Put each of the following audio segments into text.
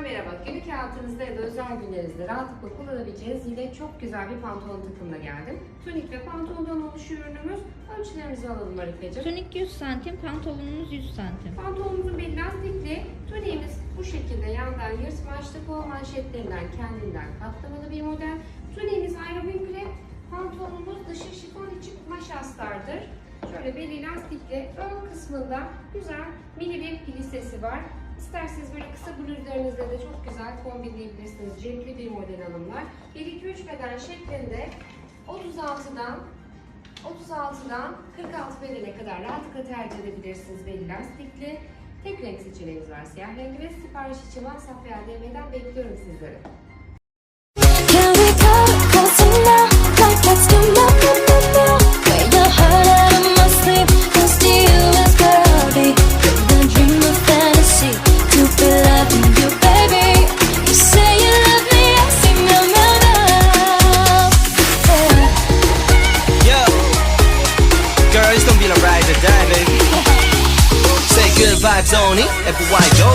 Herkese merhaba. Günlük hayatınızda ya da özel günlerinizde rahatlıkla kullanabileceğiniz yine çok güzel bir pantolon takımına geldim. Tunik ve pantolondan oluşuyor ürünümüz. Ölçülerimizi alalım Arifeciğim. Tunik 100 santim, pantolonumuz 100 santim. Pantolonumuzun bir lastikli, tuniğimiz bu şekilde yandan yırtmaçlı kol manşetlerinden kendinden katlamalı bir model. Tuniğimiz aerobik krep, pantolonumuz dışı şifon içi kumaş astardır. Şöyle belli lastikli ön kısmında güzel mini bir plisesi var. İsterseniz böyle kısa bluzlarınızla da çok güzel kombinleyebilirsiniz. Cepli bir model hanımlar. 1-2-3 beden şeklinde 36'dan 36'dan 46 bedene kadar rahatlıkla tercih edebilirsiniz belli lastikli. Tek renk seçeneğimiz var siyah rengi ve sipariş için WhatsApp veya DM'den bekliyorum sizleri. vibes only, everywhere go.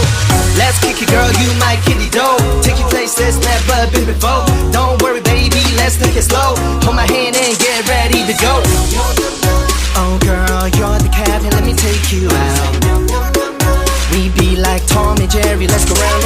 Let's kick it, girl, you my kitty dough. Take you places never been before. Don't worry, baby, let's take it slow. Hold my hand and get ready to go. Oh, girl, you're the captain, let me take you out. We be like Tom and Jerry, let's go around